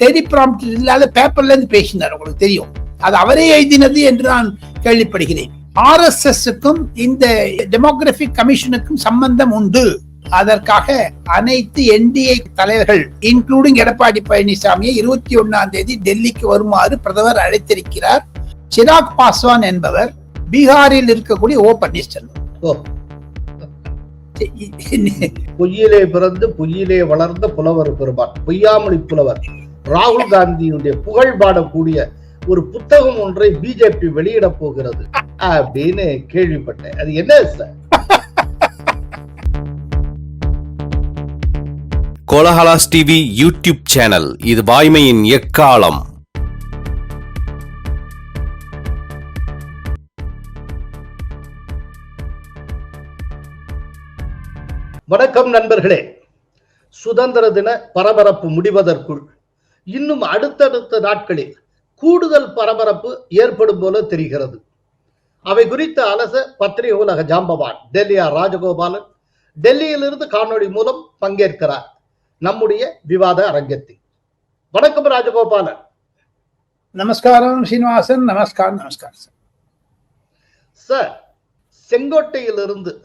டெலிபிராம்ட் இல்லாத பேப்பர்ல இருந்து பேசினார் உங்களுக்கு தெரியும். அது அவரே எழுதினது என்று நான் கேள்விப்படுகிறேன். ஆர்எஸ்எஸ்க்கும் இந்த டெமோகிராபிக் கமிஷனுக்கும் சம்பந்தம் உண்டு. அதற்காக அனைத்து என்டிஏ தலைவர்கள் இன்க்ளூடிங் எடப்பாடி பழனிசாமியை இருபத்தி ஒன்னாம் தேதி டெல்லிக்கு வருமாறு பிரதமர் அழைத்திருக்கிறார். சிராக் பாஸ்வான் என்பவர் பீகாரில் இருக்கக்கூடிய ஓ. பன்னீர்செல்வம் பொய்யிலே பிறந்து பொய்யிலே வளர்ந்த புலவர் பெருமான் பொய்யாமொழி புலவர். ராகுல் காந்தியுடைய புகழ் பாடக்கூடிய ஒரு புத்தகம் ஒன்றை பிஜேபி வெளியிட போகிறது. அப்படின்னு கேள்விப்பட்டேன். அது என்ன sir? Kolahalas TV YouTube channel. இது வாய்மையின் எக்காலம். வணக்கம் நண்பர்களே. சுதந்திர தின பரபரப்பு முடிவதற்குள் இன்னும் அடுத்தடுத்த நாட்களில் கூடுதல் பரபரப்பு ஏற்படும் போல தெரிகிறது. அவை குறித்த அலச பத்திரிகை உலக ஜாம்பவான் டெல்லியார் ராஜகோபாலன் டெல்லியிலிருந்து காணொளி மூலம் பங்கேற்கிறார். நம்முடைய விவாத அரங்கத்தில். வணக்கம் ராஜகோபாலன். நமஸ்காரம் சீனிவாசன். நமஸ்காரம் நமஸ்காரம் சார். சார் செங்கோட்டையிலிருந்து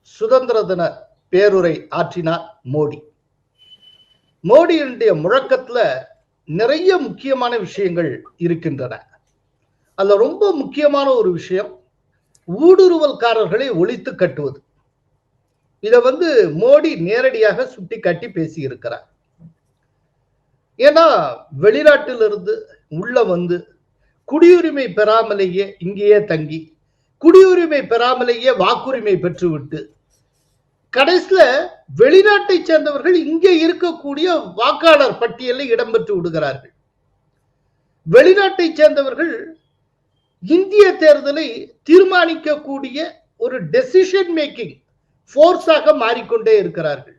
சுதந்திர தின பேருரை ஆற்றினார் மோடி. மோடியினுடைய முழக்கத்துல நிறைய முக்கியமான விஷயங்கள் இருக்கின்றன. அதுல ரொம்ப முக்கியமான ஒரு விஷயம் ஊடுருவல்காரர்களை ஒழித்து கட்டுவது. இதை வந்து மோடி நேரடியாக சுட்டி காட்டி பேசி இருக்கிறார் ஏன்னா வெளிநாட்டிலிருந்து உள்ள வந்து குடியுரிமை பெறாமலேயே இங்கேயே தங்கி குடியுரிமை பெறாமலேயே வாக்குரிமை பெற்றுவிட்டு கடைசியில வெளிநாட்டை சேர்ந்தவர்கள் இங்கே இருக்கக்கூடிய வாக்காளர் பட்டியலில் இடம்பெற்று விடுகிறார்கள். வெளிநாட்டை சேர்ந்தவர்கள் இந்திய தேர்தலை தீர்மானிக்கக்கூடிய ஒரு டெசிஷன் மேக்கிங் ஃபோர்ஸாக மாறிக்கொண்டே இருக்கிறார்கள்.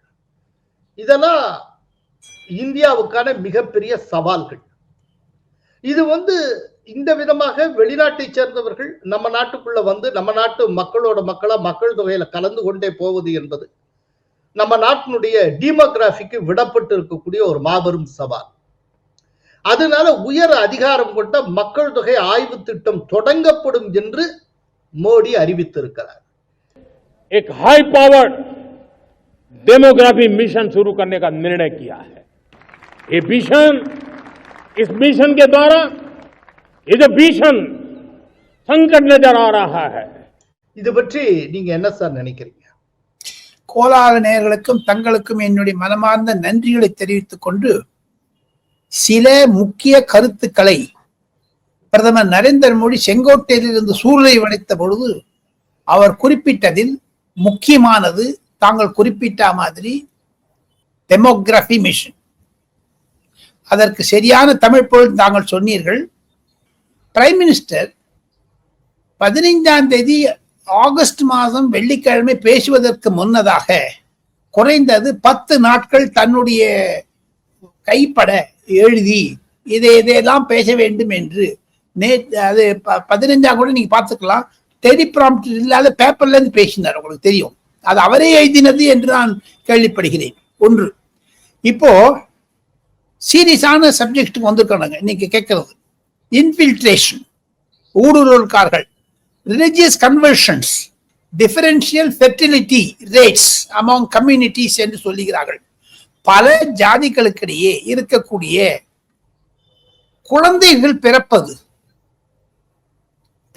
இதெல்லாம் இந்தியாவுக்கான மிகப்பெரிய சவால்கள். இது வந்து இந்த விதமாக வெளிநாட்டை சேர்ந்தவர்கள் நம்ம நாட்டுக்குள்ள வந்து நம்ம நாட்டு மக்களோட மக்களா மக்கள் தொகையில கலந்து கொண்டே போவது என்பது நம்ம நாட்டினுடைய டீமோகிராபிக்கு விடப்பட்டு இருக்கக்கூடிய ஒரு மாபெரும் சவால் அதனால உயர் அதிகாரம் கொண்ட மக்கள் தொகை ஆய்வு திட்டம் தொடங்கப்படும் என்று மோடி அறிவித்திருக்கிறார் एक हाई पावर्ड डेमोग्राफी मिशन शुरू करने का निर्णय किया है ये मिशन इस मिशन के द्वारा ये जो भीषण संकट नजर आ रहा है இது பற்றி நீங்க என்ன சார் நினைக்கிறீங்க கோலால நேயர்களுக்கும் தங்களுக்கும் என்னுடைய மனமார்ந்த நன்றிகளை தெரிவித்துக் கொண்டு சில முக்கிய கருத்துக்களை பிரதமர் நரேந்திர மோடி செங்கோட்டையில் இருந்து சூழலை வளைத்த பொழுது அவர் குறிப்பிட்டதில் முக்கியமானது தாங்கள் குறிப்பிட்ட மாதிரி டெமோகிராபி மிஷன் அதற்கு சரியான தமிழ் பொருள் தாங்கள் சொன்னீர்கள் பிரைம் மினிஸ்டர் பதினைந்தாம் தேதி ஆகஸ்ட் மாதம் வெள்ளிக்கிழமை பேசுவதற்கு முன்னதாக குறைந்தது பத்து நாட்கள் தன்னுடைய கைப்பட எழுதி இதை இதையெல்லாம் பேச வேண்டும் என்று. நே அது ப- கூட நீங்க பார்த்துக்கலாம். டெலிபிராம்ட் இல்லாத பேப்பர்ல இருந்து பேசினார் உங்களுக்கு தெரியும். அது அவரே எழுதினது என்று நான் கேள்விப்படுகிறேன். ஒன்று. இப்போ சீரியஸான சப்ஜெக்டுக்கு வந்திருக்கானுங்க. இன்னைக்கு கேட்கறது. Infiltration ஊடுருவல்கார்கள் religious conversions differential fertility rates among communities என்று சொல்லுகிறார்கள். பல ஜாதிகளுக்கிடையே இருக்கக்கூடிய குழந்தைகள் பிறப்பது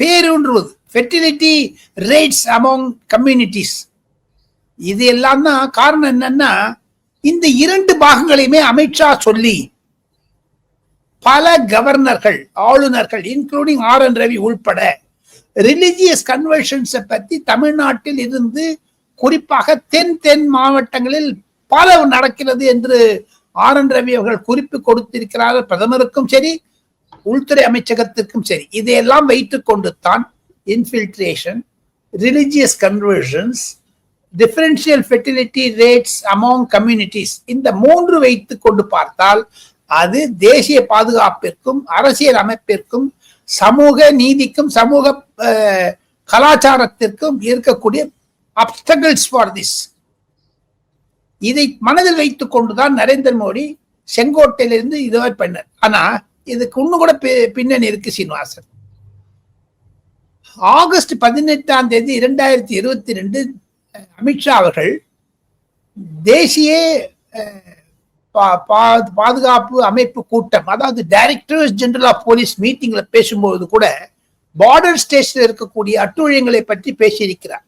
பேருன்றுவது ஃபெர்டிலிட்டி ரேட்ஸ் அமாங் கம்யூனிட்டிஸ் இது எல்லாம் தான் காரணம் என்னன்னா இந்த இரண்டு பாகங்களையுமே அமித்ஷா சொல்லி பல கவர்னர்கள் ஆளுநர்கள் இன்க்ளூடிங் ஆர் என் ரவி உள்பட ரிலிஜியஸ் கன்வர்ஷன்ஸை பத்தி தமிழ்நாட்டில் இருந்து குறிப்பாக தென் தென் மாவட்டங்களில் பல நடக்கிறது என்று ஆர் என் ரவி அவர்கள் குறிப்பு கொடுத்திருக்கிறார்கள். பிரதமருக்கும் சரி உள்துறை அமைச்சகத்திற்கும் சரி. இதையெல்லாம் வைத்துக் கொண்டு தான் infiltration religious conversions differential fertility rates among communities இந்த மூன்று வைத்துக் கொண்டு பார்த்தால் அது தேசிய பாதுகாப்பிற்கும் அரசியல் அமைப்பிற்கும் சமூக நீதிக்கும் சமூக கலாச்சாரத்திற்கும் இருக்கக்கூடிய அப்டகல்ஸ் ஃபார் திஸ் இதை மனதில் வைத்துக் கொண்டுதான் நரேந்திர மோடி செங்கோட்டையிலிருந்து இதுவரை பண்ணார். ஆனா இதுக்கு இன்னும் கூட பின்னணி இருக்கு சீனிவாசன். ஆகஸ்ட் பதினெட்டாம் தேதி இரண்டாயிரத்தி இருபத்தி ரெண்டு அமித்ஷா அவர்கள் தேசிய பாதுகாப்பு அமைப்பு கூட்டம் அதாவது டைரக்டர் ஜெனரல் ஆஃப் போலீஸ் மீட்டிங்ல பேசும்போது கூட பார்டர் ஸ்டேஷன்ல இருக்கக்கூடிய அட்டுழியங்களை பற்றி பேசியிருக்கிறார்.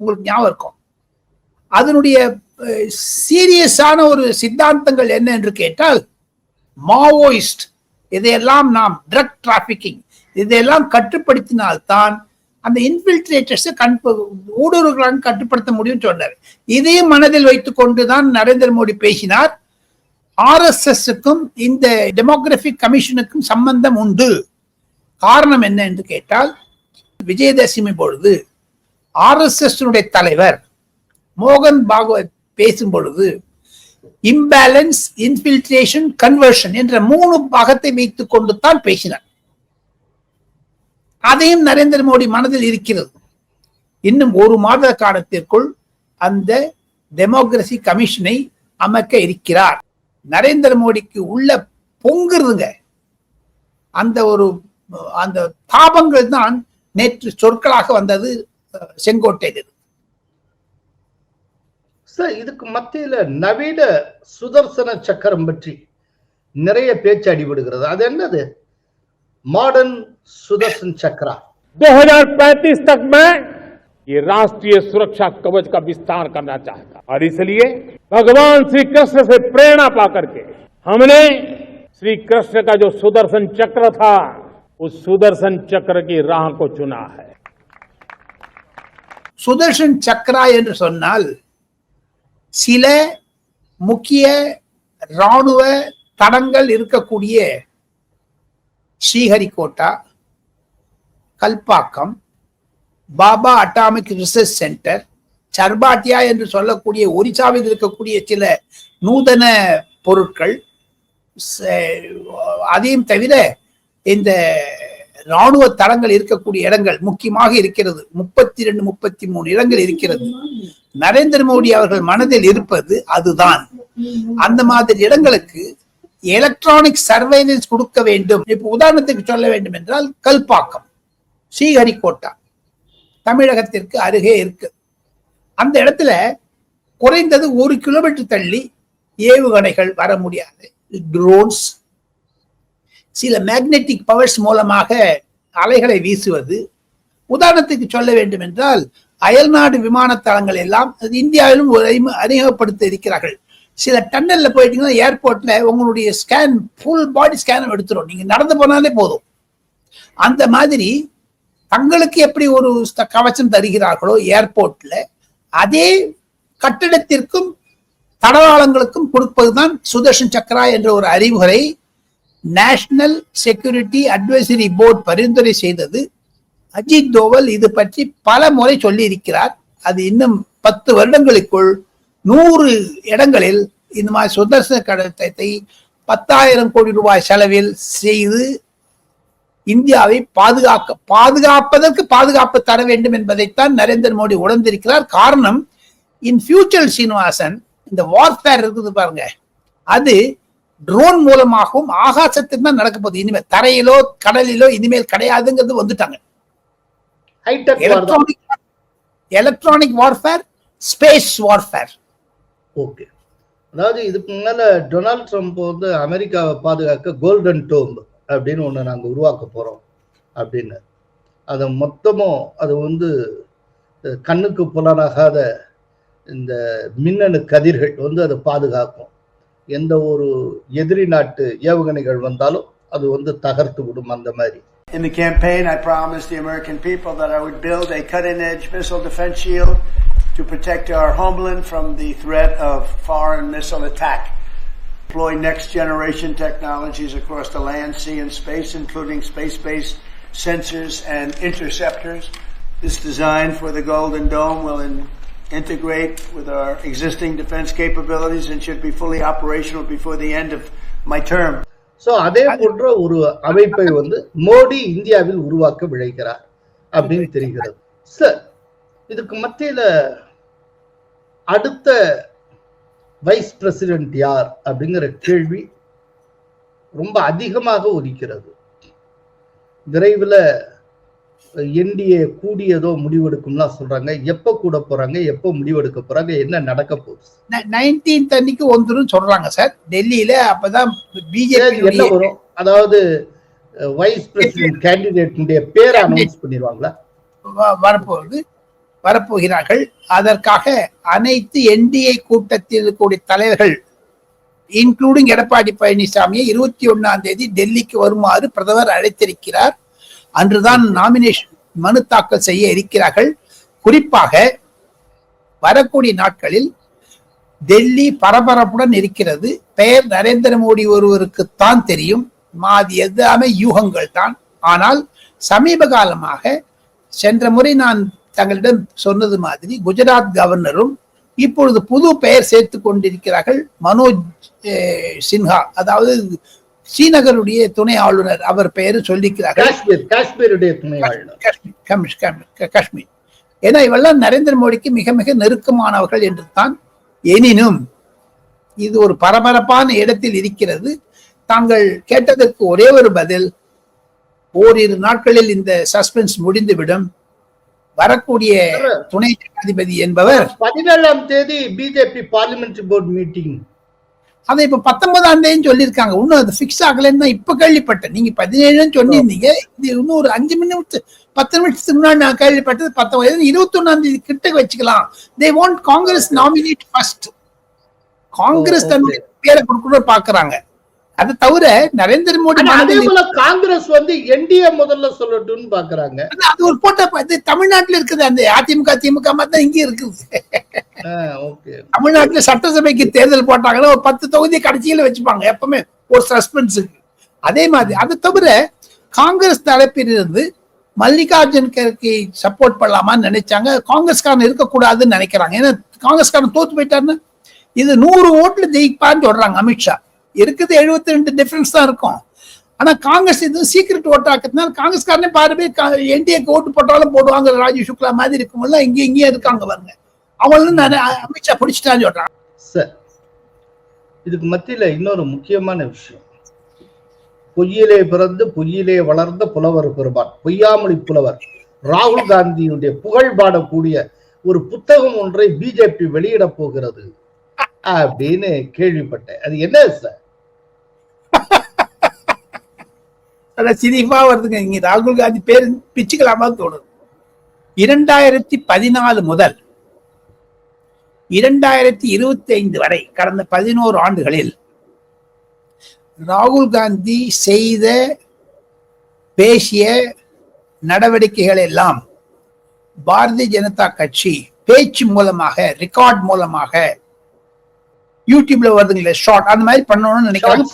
உங்களுக்கு ஞாபகம் இருக்கும். அதனுடைய சீரியஸான ஒரு சித்தாந்தங்கள் என்ன என்று கேட்டால் மாவோயிஸ்ட் இதையெல்லாம் நாம் ட்ரக் டிராபிக்கிங் இதையெல்லாம் கட்டுப்படுத்தினால்தான் அந்த இன்ஃபில்ட்ரேட்டர்ஸை கண் ஊடுருவர்களால் கட்டுப்படுத்த முடியும்னு சொன்னார். இதையும் மனதில் வைத்துக்கொண்டு தான் நரேந்திர மோடி பேசினார். ஆர்எஸ்எஸ்க்கும் இந்த டெமோகிராபிக் கமிஷனுக்கும் சம்பந்தம் உண்டு. காரணம் என்ன என்று கேட்டால் விஜயதசமி பொழுது ஆர்எஸ்எஸ் தலைவர் மோகன் பாகவத் பேசும் பொழுது இம்பேலன்ஸ் இன்ஃபில்ட்ரேஷன் கன்வர்ஷன் என்ற மூணு பாகத்தை வைத்துக் கொண்டு தான் பேசினார். அதையும் நரேந்திர மோடி மனதில் இருக்கிறது. இன்னும் ஒரு மாத காலத்திற்குள் அந்த டெமோக்ரசி கமிஷனை அமைக்க இருக்கிறார். நரேந்திர மோடிக்கு உள்ள பொங்குறதுங்க அந்த ஒரு அந்த தாபங்கள் தான் நேற்று சொற்களாக வந்தது அஹ், செங்கோட்டையில் சார் இதுக்கு மத்தியில நவீன சுதர்சன சக்கரம் பற்றி நிறைய பேச்சு அடிபடுகிறது அது என்னது மாடர்ன் சுதர்சன் சக்கரா 2035 तक मैं ये राष्ट्रीय सुरक्षा कवच का विस्तार करना चाहता और इसलिए भगवान श्री कृष्ण से प्रेरणा पा करके हमने श्री कृष्ण का जो सुदर्शन चक्र था उस सुदर्शन चक्र की राह को चुना है சுதர்ஷன் சக்ரா என்று சொன்னால் சில முக்கிய ராணுவ தடங்கள் இருக்கக்கூடிய Sriharikota Kalpakkam Bhabha atomic research centre சர்பாட்டியா என்று சொல்லக்கூடிய ஒரிசாவில் இருக்கக்கூடிய சில நூதன பொருட்கள் அதையும் தவிர இந்த ராணுவ தளங்கள் இருக்கக்கூடிய இடங்கள் முக்கியமாக இருக்கிறது. முப்பத்தி ரெண்டு முப்பத்தி மூணு இடங்கள் இருக்கிறது. நரேந்திர மோடி அவர்கள் மனதில் இருப்பது அதுதான். அந்த மாதிரி இடங்களுக்கு எலக்ட்ரானிக் சர்வைலன்ஸ் கொடுக்க வேண்டும். இப்ப உதாரணத்துக்கு சொல்ல வேண்டும் என்றால் கல்பாக்கம் ஸ்ரீஹரிகோட்டா. தமிழகத்திற்கு அருகே இருக்கு. அந்த இடத்துல குறைந்தது ஒரு கிலோமீட்டர் தள்ளி ஏவுகணைகள் வர முடியாது. ட்ரோன்ஸ் சில மேக்னெட்டிக் பவர்ஸ் மூலமாக அலைகளை வீசுவது. உதாரணத்துக்கு சொல்ல வேண்டும் என்றால் அயல்நாடு விமானத்தளங்கள் எல்லாம் அது இந்தியாவிலும் அறிமுகப்படுத்த இருக்கிறார்கள். சில டன்னல்ல போயிட்டீங்கன்னா ஏர்போர்ட்ல உங்களுடைய ஸ்கேன் ஃபுல் பாடி ஸ்கேனும் எடுத்துரும். நீங்க நடந்து போனாலே போதும். அந்த மாதிரி தங்களுக்கு எப்படி ஒரு கவச்சம் கவசம் தருகிறார்களோ ஏர்போர்ட்ல அதே கட்டிடத்திற்கும் தடவாளங்களுக்கும் கொடுப்பதுதான் சுதர்ஷன் சக்ரா என்ற ஒரு அறிவுரை. நேஷனல் செக்யூரிட்டி அட்வைசரி போர்டு பரிந்துரை செய்தது. அஜித் தோவல் இது பற்றி பல முறை சொல்லி இருக்கிறார் அது இன்னும் பத்து வருடங்களுக்குள் நூறு இடங்களில் இந்த மாதிரி சுதர்சன கடத்தத்தை பத்தாயிரம் கோடி ரூபாய் செலவில் செய்து இந்தியாவை பாதுகாக்க பாதுகாப்பதற்கு பாதுகாப்பு தர வேண்டும் என்பதைத்தான் நரேந்திர மோடி உணர்ந்திருக்கிறார். காரணம் இன் ஃபியூச்சர் சீனிவாசன் இந்த வார்ஃபேர் இருக்குது பாருங்க. அது ட்ரோன் மூலமாகவும் ஆகாசத்தில் தான் நடக்க போகுது. இனிமேல் தரையிலோ கடலிலோ இனிமேல் கிடையாதுங்கிறது வந்துட்டாங்க. Electronic electronic warfare space warfare okay அதாவது இதுக்கு முன்னால டொனால்ட் ட்ரம்ப் வந்து அமெரிக்காவை பாதுகாக்க கோல்டன் டோம் அப்படின்னு ஒன்று நாங்கள் உருவாக்க போகிறோம் அப்படின்னு அதை மொத்தமும் அது வந்து கண்ணுக்கு புலனாகாத இந்த மின்னணு கதிர்கள் வந்து அதை பாதுகாக்கும் எந்த ஒரு எதிரி நாட்டு ஏவுகணைகள் வந்தாலும் அது வந்து தகர்த்து விடும் அந்த மாதிரி In the campaign, I promised the American people that I would build a cutting edge missile defense shield to protect our homeland from the threat of foreign missile attack. Deploy next generation technologies across the land, sea, and space, including space based sensors and interceptors. This design for the Golden Dome will in- integrate with our existing defense capabilities and should be fully operational before the end of my term. So அதே போன்ற ஒரு அமைப்பை வந்து மோடி இந்தியாவில் உருவாக்க விழைக்கிறார் அப்படின்னு தெரிகிறது sir இதுக்கு மத்தியில அடுத்த வைஸ் பிரசிடென்ட் யார் அப்படிங்கிற கேள்வி ரொம்ப அதிகமாக ஒலிக்கிறது விரைவில் என்டிஏ கூடியதோ முடிவெடுக்கும்லாம் சொல்றாங்க. எப்ப கூட போறாங்க எப்ப முடிவெடுக்க போறாங்க என்ன நடக்க போகுது? நைன்டீன்த் அன்னைக்கு வந்துரும் சொல்றாங்க சார். டெல்லியில அப்பதான் என்ன பிஜேபி வரும்? அதாவது வைஸ் பிரசிடென்ட் கேண்டிடேட்டுடைய பேரை அனௌன்ஸ் பண்ணிடுவாங்களா? வரப்போகுது. வரப்போகிறார்கள். அதற்காக அனைத்து என்டிஏ கூட்டத்தில் இருக்கக்கூடிய தலைவர்கள் இன்க்ளூடிங் எடப்பாடி பழனிசாமியை இருபத்தி ஒன்னாம் தேதி டெல்லிக்கு வருமாறு பிரதமர் அழைத்திருக்கிறார். அன்றுதான் நாமினேஷன் மனு தாக்கல் செய்ய இருக்கிறார்கள். குறிப்பாக வரக்கூடிய நாட்களில் டெல்லி பரபரப்புடன் இருக்கிறது. பெயர் நரேந்திர மோடி ஒருவருக்கு தான் தெரியும். மாதி எல்லாமே யூகங்கள் தான் ஆனால் சமீப காலமாக சென்ற முறை நான் தங்களிடம் சொன்னது மாதிரி குஜராத் கவர்னரும் இப்பொழுது புது பெயர் சேர்த்து கொண்டிருக்கிறார்கள் மனோஜ் சின்ஹா. அதாவது ஸ்ரீநகருடைய துணை ஆளுநர் அவர் பெயர் சொல்லிக்கிறார்கள். காஷ்மீர் காஷ்மீருடைய துணை ஆளுநர். காஷ்மீர் காஷ்மீர், காஷ்மீர், காஷ்மீர். ஏன்னா இவெல்லாம் நரேந்திர மோடிக்கு மிக மிக நெருக்கமானவர்கள் என்று தான் எனினும் இது ஒரு பரபரப்பான இடத்தில் இருக்கிறது. தாங்கள் கேட்டதற்கு ஒரே ஒரு பதில் ஓரிரு நாட்களில் இந்த சஸ்பென்ஸ் முடிந்துவிடும். வரக்கூடிய துணை ஜனாதிபதி என்பவர் பதினேழாம் தேதி பிஜேபி பார்லிமெண்டரி போர்டு மீட்டிங் அதை இப்ப பத்தொன்பதாம் தேதி சொல்லியிருக்காங்க. இன்னும் அது ஃபிக்ஸ் ஆகலைன்னு தான் இப்ப கேள்விப்பட்டேன். நீங்க பதினேழுன்னு சொல்லியிருந்தீங்க இது இன்னும் ஒரு அஞ்சு நிமிஷம் பத்து நிமிஷத்துக்கு முன்னாடி நான் கேள்விப்பட்டது பத்தொன்பது. இருபத்தி ஒன்னாம் தேதி கிட்ட வச்சுக்கலாம். They want Congress nominate first Congress தன்னுடைய பேரை கொடுக்கணும் பாக்குறாங்க. அது தவிர நரேந்திர மோடி அதே போல காங்கிரஸ் வந்து என்டிஏ முதல்ல சொல்லட்டும்னு பாக்குறாங்க. அது ஒரு போட்ட இது தமிழ்நாட்டுல இருக்குது. அந்த அதிமுக திமுக மாதிரி தான் இங்கே இருக்குது தமிழ்நாட்டுல சட்டசபைக்கு தேர்தல் போட்டாங்கன்னா ஒரு பத்து தொகுதி கடைசியில வச்சுப்பாங்க எப்பவுமே ஒரு சஸ்பென்ஸுக்கு. அதே மாதிரி அது தவிர காங்கிரஸ் தரப்பிலிருந்து மல்லிகார்ஜுன் கர்கே சப்போர்ட் பண்ணலாமான்னு நினைச்சாங்க. காங்கிரஸ்காரன் இருக்கக்கூடாதுன்னு நினைக்கிறாங்க. ஏன்னா காங்கிரஸ்காரன் தோத்து போயிட்டாருன்னு இது நூறு ஓட்டுல ஜெயிப்பான்னு சொல்றாங்க அமித்ஷா. இருக்குது எழுபத்தி ரெண்டு டிஃபரன்ஸ் தான் இருக்கும். ஆனா காங்கிரஸ் இது சீக்கிரட் ஓட்டு ஆக்கிறதுனால காங்கிரஸ்காரனே பாருமே என்டிஏக்கு ஓட்டு போட்டாலும் போடுவாங்க ராஜீவ் சுக்லா மாதிரி இருக்கும்போது இங்கே இங்கேயே இருக்காங்க பாருங்க. அவங்களும் நிறைய அமித்ஷா பிடிச்சிட்டான்னு சொல்றாங்க. சார் இதுக்கு மத்தியில இன்னொரு முக்கியமான விஷயம். பொய்யிலே பிறந்து பொய்யிலே வளர்ந்த புலவர் பெருமான் பொய்யாமொழி புலவர் ராகுல் காந்தியுடைய புகழ் பாடக்கூடிய ஒரு புத்தகம் ஒன்றை பிஜேபி வெளியிட போகிறது அப்படின்னு கேள்விப்பட்டேன். அது என்ன சார் அதான் சிரிப்பா வருதுங்க. இங்க ராகுல் காந்தி பேர் பிச்சுக்கலாமா தோணுது. இரண்டாயிரத்தி பதினாலு முதல் இரண்டாயிரத்தி இருபத்தி ஐந்து வரை கடந்த பதினோரு ஆண்டுகளில் ராகுல் காந்தி செய்த பேசிய நடவடிக்கைகள் எல்லாம் பாரதிய ஜனதா கட்சி பேச்சு மூலமாக ரெக்கார்ட் மூலமாக யூடியூப்ல வருதுங்களே ஷார்ட் அந்த மாதிரி பண்ணணும்னு நினைக்கிறாங்க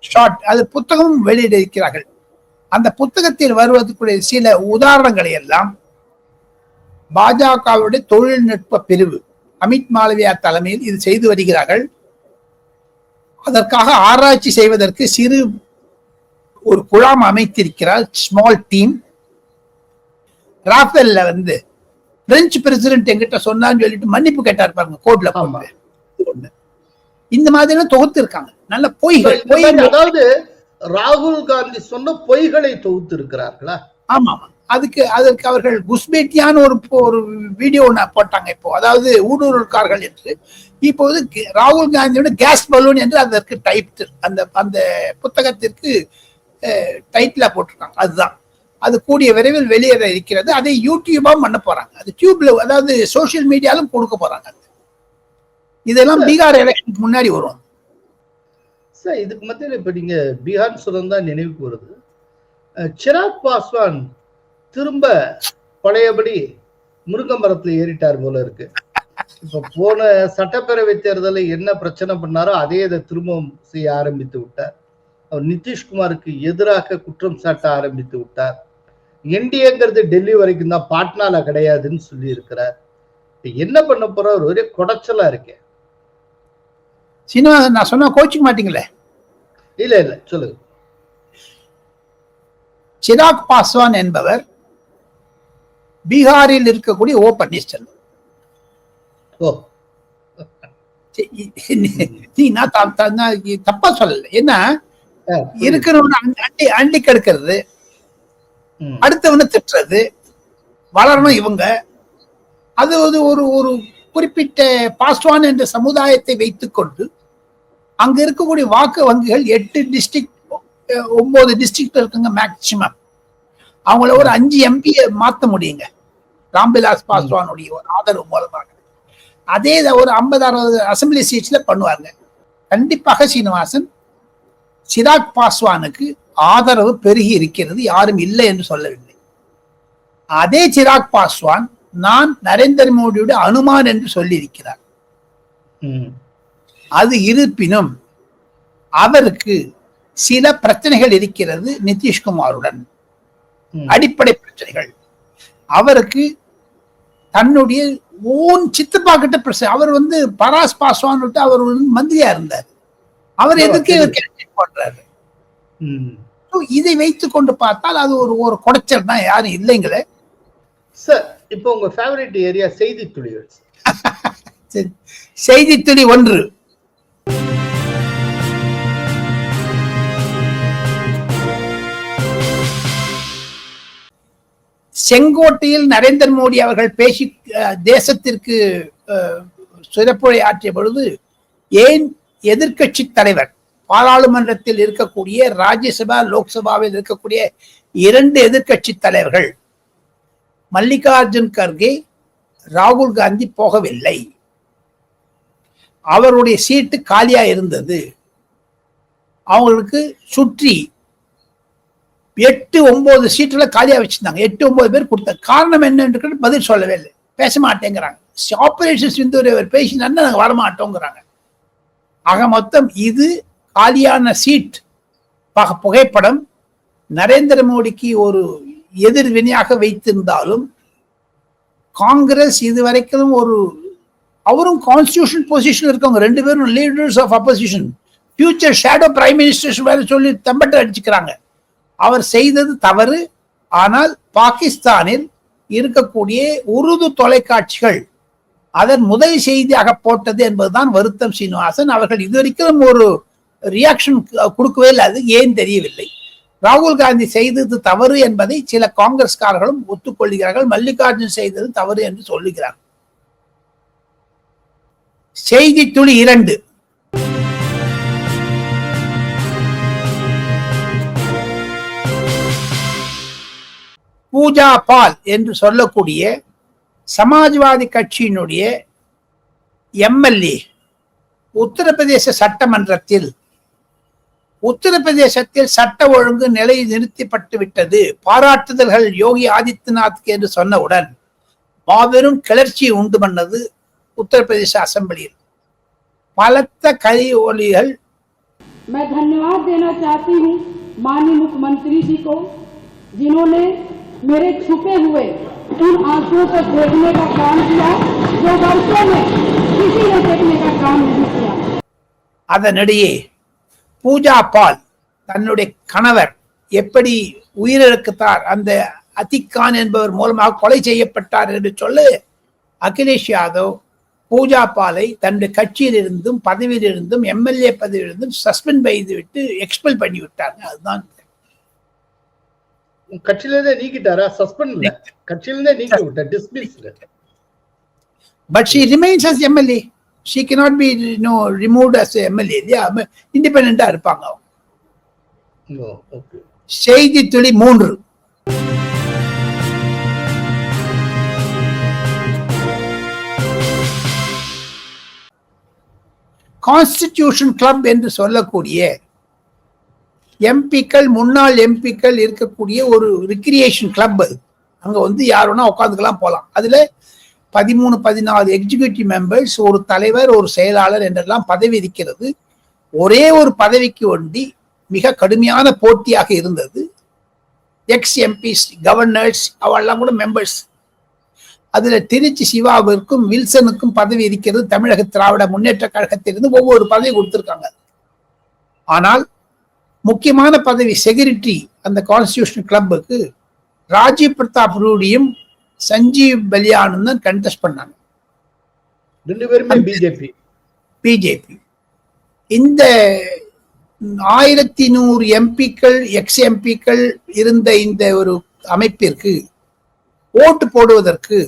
ஷார்ட் அது புத்தகமும் வெளியிட இருக்கிறார்கள் அந்த புத்தகத்தில் வருவதற்குரிய சில உதாரணங்களை எல்லாம் பாஜகவுடைய தொழில்நுட்ப பிரிவு அமித் மாளவியா தலைமையில் இது செய்து வருகிறார்கள். அதற்காக ஆராய்ச்சி செய்வதற்கு சிறு ஒரு குழாம் அமைத்திருக்கிறார் ஸ்மால் டீம் ராஃபேல்ல வந்து பிரெஞ்சு பிரசிடென்ட் என்கிட்ட சொன்னான்னு சொல்லிட்டு மன்னிப்பு கேட்டார் பாருங்க கோர்ட்ல. ஒண்ணு. இந்த மாதிரி தொகுத்து இருக்காங்க. நல்ல பொய்கள் அதாவது ராகுல் காந்தி சொன்ன பொய்களை தொகுத்து இருக்கிறார்களா ஆமா ஆமா அதுக்கு அதற்கு அவர்கள் குஸ்பேட்டியான ஒரு ஒரு வீடியோ போட்டாங்க இப்போ. அதாவது ஊடுருவல்கார்கள் என்று. இப்போது ராகுல் காந்தியோட கேஸ் பலூன் என்று அதற்கு டைப் அந்த அந்த புத்தகத்திற்கு டைட்டிலா போட்டிருக்காங்க. அதுதான். அது கூடிய விரைவில் வெளியேற இருக்கிறது. அதை யூடியூபா பண்ண போறாங்க. அது டியூப்ல அதாவது சோஷியல் மீடியாலும் கொடுக்க போறாங்க. இதெல்லாம் பீகார் எலெக்ஷனுக்கு முன்னாடி வரும். சார் இதுக்கு மத்தியில் இப்போ நீங்கள் பீகார் சொல்லம் தான் நினைவுக்கு வருது. சிராக் பாஸ்வான் திரும்ப பழையபடி முருங்கை மரத்தில் ஏறிட்டார் போல இருக்கு. இப்போ போன சட்டப்பேரவை தேர்தலில் என்ன பிரச்சனை பண்ணாரோ அதே இதை திரும்பவும் செய்ய ஆரம்பித்து விட்டார். அவர் நிதிஷ்குமாருக்கு எதிராக குற்றம் சாட்ட ஆரம்பித்து விட்டார். என்டிஏங்கிறது டெல்லி வரைக்கும் தான் பாட்னால கிடையாதுன்னு சொல்லி இருக்கிறார் என்ன பண்ண போகிறார் ஒரே குடைச்சலா இருக்கேன் சீனிவாசன் நான் சொன்னா கோச்சிக்க மாட்டீங்களே? இல்ல இல்ல சொல்லுங்க. சிராக் பாஸ்வான் என்பவர் பீகாரில் இருக்கக்கூடிய ஓ. பன்னீர்செல்வம் தப்பா சொல்லல. புரியுது. இருக்கிறவன அண்டி- அண்டி கெடுக்கிறது. அடுத்தவனை திட்டுறது வளரணும் இவங்க. அது ஒரு ஒரு ஒரு குறிப்பிட்ட பாஸ்வான் என்ற சமுதாயத்தை வைத்துக்கொண்டு அங்க இருக்கக்கூடிய வாக்கு வங்கிகள் எட்டு டிஸ்ட்ரிக்ட் ஒன்பது டிஸ்ட்ரிக்ட் இருக்குங்க மேக்சிமம் அவங்கள ஒரு அஞ்சு எம்பி மாத்த முடியுங்க. ராம்விலாஸ் பாஸ்வானுடைய ஒரு ஆதரவு மூலமாக. அதே ஒரு ஐம்பது அறுபது அசம்பிளி சீட்ஸ்ல பண்ணுவாங்க கண்டிப்பாக சீனிவாசன் சிராக் பாஸ்வானுக்கு ஆதரவு பெருகி இருக்கிறது யாரும் இல்லை என்று சொல்லவில்லை. அதே சிராக் பாஸ்வான் நான் நரேந்திர மோடியுடைய அனுமான் என்று சொல்லியிருக்கிறார். ம். அது இருப்பினும் அவருக்கு சில பிரச்சனைகள் இருக்கிறது நிதிஷ்குமாருடன். அடிப்படை பிரச்சனைகள். அவருக்கு தன்னுடைய ஓன் சித்தப்பா கிட்ட பிரச்சனை. அவர் வந்து பராஸ் பாஸ்வான் அவர் மந்திரியா இருந்தார். அவர் எதுக்கு பண்றாரு இதை வைத்துக் கொண்டு பார்த்தால் அது ஒரு ஒரு குடைச்சல் தான். யாரும் இல்லைங்களே. சார் இப்போ உங்க ஃபேவரட் ஏரியா செய்தி துளிகள் சரி. செய்தித்துளி ஒன்று. செங்கோட்டையில் நரேந்திர மோடி அவர்கள் பேசி தேசத்திற்கு சிறப்புரை ஆற்றிய பொழுது ஏன் எதிர்க்கட்சி தலைவர் பாராளுமன்றத்தில் இருக்கக்கூடிய ராஜ்யசபா லோக்சபாவில் இருக்கக்கூடிய இரண்டு எதிர்க்கட்சி தலைவர்கள் மல்லிகார்ஜுன் கர்கே ராகுல் காந்தி போகவில்லை. அவருடைய சீட்டு காலியா இருந்தது. அவங்களுக்கு சுற்றி எட்டு ஒன்பது சீட்டுல காலியா வச்சிருந்தாங்க. எட்டு ஒன்பது பேர் கொடுத்த காரணம் என்னன்னு பதில் சொல்லவே இல்லை. பேச மாட்டேங்கிறாங்க. ஆபரேஷன் சிந்து அவர் பேசினாருன்னா நாங்கள் வரமாட்டோங்கிறாங்க ஆக மொத்தம் இது காலியான சீட். பக- புகைப்படம். நரேந்திர மோடிக்கு ஒரு எதிர்வினையாக வைத்திருந்தாலும் காங்கிரஸ் இதுவரைக்கும் ஒரு அவரும் கான்ஸ்டியூஷன் பொசிஷன் இருக்கவங்க. ரெண்டு பேரும் leaders of opposition future shadow prime ministers வேற சொல்லி தம்பட்டை அடிச்சுக்கிறாங்க. அவர் செய்தது தவறு ஆனால் பாகிஸ்தானில் இருக்கக்கூடிய உருது தொலைக்காட்சிகள் அதன் முதல் செய்தியாக போட்டது என்பதுதான் வருத்தம் சீனிவாசன். அவர்கள் இதுவரைக்கும் ஒரு ரியாக்ஷன் கொடுக்கவே இல்லை. அது ஏன் தெரியவில்லை? ராகுல் காந்தி செய்தது தவறு என்பதை சில காங்கிரஸ்காரர்களும் ஒத்துக்கொள்கிறார்கள். மல்லிகார்ஜுன் செய்தது தவறு என்று சொல்லுகிறார்கள். செய்தி துளி இரண்டு. பூஜா பால் என்று சொல்லக்கூடிய சமாஜ்வாதி கட்சியினுடைய எம்எல்ஏ உத்தரப்பிரதேச சட்டமன்றத்தில் உத்தரப்பிரதேசத்தில் சட்ட ஒழுங்கு நிலை நிறுத்தப்பட்டு விட்டது பாராட்டுதல்கள் யோகி ஆதித்யநாத்க்கு என்று சொன்னவுடன் மாபெரும் கிளர்ச்சியை உண்டு பண்ணது உத்தரப்பிரதேச அசெம்பிளியில் பலத்த கை ஒலிகள் मैं धन्यवाद देना चाहती हूँ माननीय मुख्यमंत्री जी को जिन्होंने मेरे छुपे हुए उन आंसुओं को देखने का काम किया जो वर्षों में किसी ने देखने का काम नहीं किया அதனிடையே பூஜா பால் தன்னுடைய கணவர் எப்படி உயிரிழக்கத்தார் அந்த அத்திக்கான் என்பவர் மூலமாக கொலை செய்யப்பட்டார் என்று சொல்ல அகிலேஷ் யாதவ் பூஜா பாலை தன்னுடைய கட்சியிலிருந்தும் பதவியிலிருந்தும் எம்எல்ஏ பதவியிலிருந்தும் சஸ்பெண்ட் செய்து விட்டு எக்ஸ்பெல் பண்ணி விட்டாங்க அதுதான் உங்க கட்சியில இருந்தே நீக்கிட்டாரா? சஸ்பெண்ட் இல்ல கட்சியில இருந்தே நீக்கி விட்ட dismiss but she remains as MLA she cannot be no removed as MLA இண்டிபெண்டா இருப்பாங்க செய்தி துளி மூன்று. கான்ஸ்டிடியூஷன் கிளப் என்று சொல்லக்கூடிய எம்பிக்கள் முன்னாள் எம்பிக்கள் இருக்கக்கூடிய ஒரு ரிக்ரியேஷன் கிளப் அது அங்கே வந்து யார் வேணா உட்காந்துக்கலாம் போகலாம் அதில் பதிமூணு பதினாலு எக்ஸிகியூட்டிவ் மெம்பர்ஸ் ஒரு தலைவர் ஒரு செயலாளர் என்றெல்லாம் பதவி இருக்கிறது ஒரே ஒரு பதவிக்கு ஒண்டி மிக கடுமையான போட்டியாக இருந்தது. எக்ஸ் எம்பிஸ் கவர்னர்ஸ் அவெல்லாம் கூட மெம்பர்ஸ் அதுல திருச்சி சிவாவிற்கும் வில்சனுக்கும் பதவி இருக்கிறது தமிழக திராவிட முன்னேற்ற கழகத்திலிருந்து ஒவ்வொரு பதவி கொடுத்திருக்காங்க. ஆனால் முக்கியமான பதவி செக்யூரிட்டி அந்த கான்ஸ்டியூஷன் கிளப்புக்கு ராஜீவ் பிரதாப் ரூடியும் சஞ்சீவ் பலியானும் தான் கண்டெஸ்ட் பண்ணாங்க. ரெண்டு பேருமே பிஜேபி பிஜேபி இந்த ஆயிரத்தி நூறு எம்பிக்கள் எக்ஸ் எம்பிக்கள் இருந்த இந்த ஒரு அமைப்பிற்கு ஓட்டு போடுவதற்கு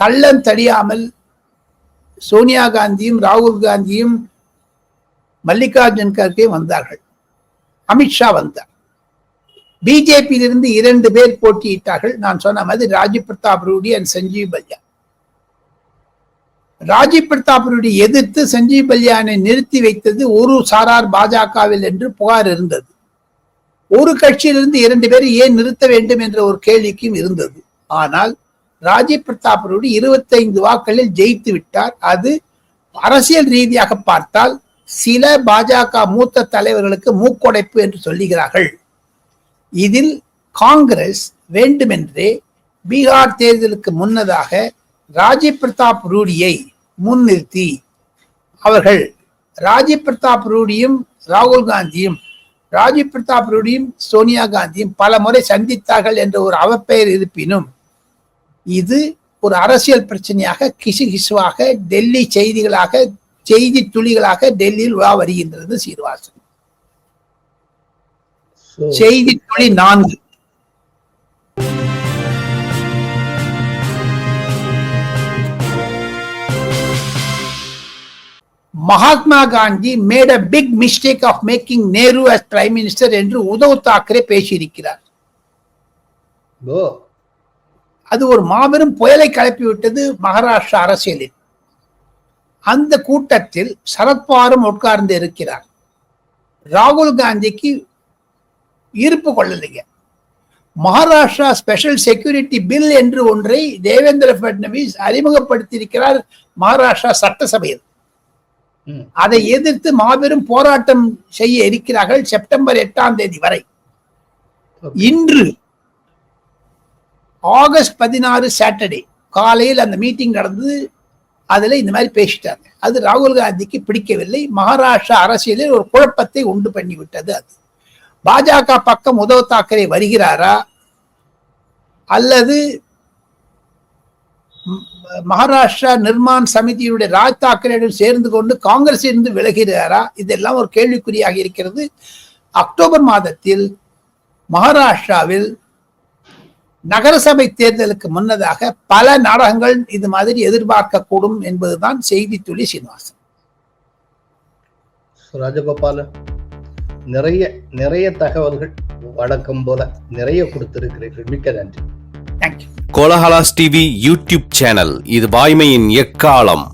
கள்ளம் தடியாமல் சோனியா காந்தியும் ராகுல் காந்தியும் மல்லிகார்ஜுன் கர்கே வந்தார்கள். அமித்ஷா வந்தார். பிஜேபியிலிருந்து இரண்டு பேர் போட்டியிட்டார்கள். நான் சொன்ன மாதிரி ராஜீவ் பிரதாப் ரூடி அண்ட் சஞ்சீவ் பல்யா. ராஜீவ் பிரதாப் ரூடி எதிர்த்து சஞ்சீவ் பல்யானை நிறுத்தி வைத்தது ஒரு சாரார் பாஜகவில் என்று புகார் இருந்தது. ஒரு கட்சியிலிருந்து இரண்டு பேரை ஏன் நிறுத்த வேண்டும் என்ற ஒரு கேள்விக்கும் இருந்தது. ஆனால் ராஜீவ் பிரதாப் ரூடி இருபத்தைந்து வாக்களில் ஜெயித்து விட்டார். அது அரசியல் ரீதியாக பார்த்தால் சில பாஜக மூத்த தலைவர்களுக்கு மூக்கொடைப்பு என்று சொல்லுகிறார்கள். இதில் காங்கிரஸ் வேண்டுமென்றே பீகார் தேர்தலுக்கு முன்னதாக ராஜீவ் பிரதாப் ரூடியை முன்னிறுத்தி அவர்கள் ராஜீவ் பிரதாப் ரூடியும் ராகுல் காந்தியும் ராஜீவ் பிரதாப் ரூடியும் சோனியா காந்தியும் பல முறை சந்தித்தார்கள் என்ற ஒரு அவப்பெயர் இருப்பினும் இது ஒரு அரசியல் பிரச்சனையாக கிசுகிசுவாக டெல்லி செய்திகளாக செய்தி துளிகளாக டெல்லியில் உலா வருகின்றது சீர்வாசன். செய்தி துளி நான்கு. Mahatma Gandhi made a big mistake of making Nehru as prime minister என்று உத்தவ் தாக்கரே பேசியிருக்கிறார். அது ஒரு மாபெரும் புயலை கிளப்பி விட்டது மகாராஷ்டிரா அரசியலில். அந்த கூட்டத்தில் சரத்பவாரும் உட்கார்ந்து இருக்கிறார். ராகுல் காந்திக்கு ஈர்ப்பு கொள்ளலைங்க. மகாராஷ்டிரா ஸ்பெஷல் செக்யூரிட்டி பில் என்று ஒன்றை தேவேந்திர பட்னவிஸ் அறிமுகப்படுத்தியிருக்கிறார் மகாராஷ்டிரா சட்டசபையில். அதை எதிர்த்து மாபெரும் போராட்டம் செய்ய இருக்கிறார்கள் செப்டம்பர் எட்டாம் தேதி வரை. இன்று ஆகஸ்ட் பதினாறு சாட்டர்டே காலையில் அந்த மீட்டிங் நடந்து அதுல இந்த மாதிரி பேசிட்டாங்க. அது ராகுல் காந்திக்கு பிடிக்கவில்லை. மகாராஷ்டிரா அரசியலில் ஒரு குழப்பத்தை உண்டு பண்ணி விட்டது அது. பாஜக பக்கம் உத்தவ் தாக்கரே வருகிறாரா? அல்லது மகாராஷ்டிரா நிர்மாண் சமிதியுடைய ராஜ் தாக்கரேயுடன் சேர்ந்து கொண்டு காங்கிரஸ் இருந்து விலகிறாரா? இதெல்லாம் ஒரு கேள்விக்குறியாக இருக்கிறது. அக்டோபர் மாதத்தில் மகாராஷ்டிராவில் நகரசபை தேர்தலுக்கு முன்னதாக பல நாடகங்கள் இது மாதிரி எதிர்பார்க்கக்கூடும் என்பதுதான் செய்தி துளி சீனிவாசன். So, ராஜகோபாலன் நிறைய நிறைய தகவல்கள் வழக்கம் போல நிறைய கொடுத்திருக்கிறீர்கள். மிக்க நன்றி. கோலஹலாஸ் டிவி யூடியூப் சேனல் இது வாய்மையின் எக்காலம்.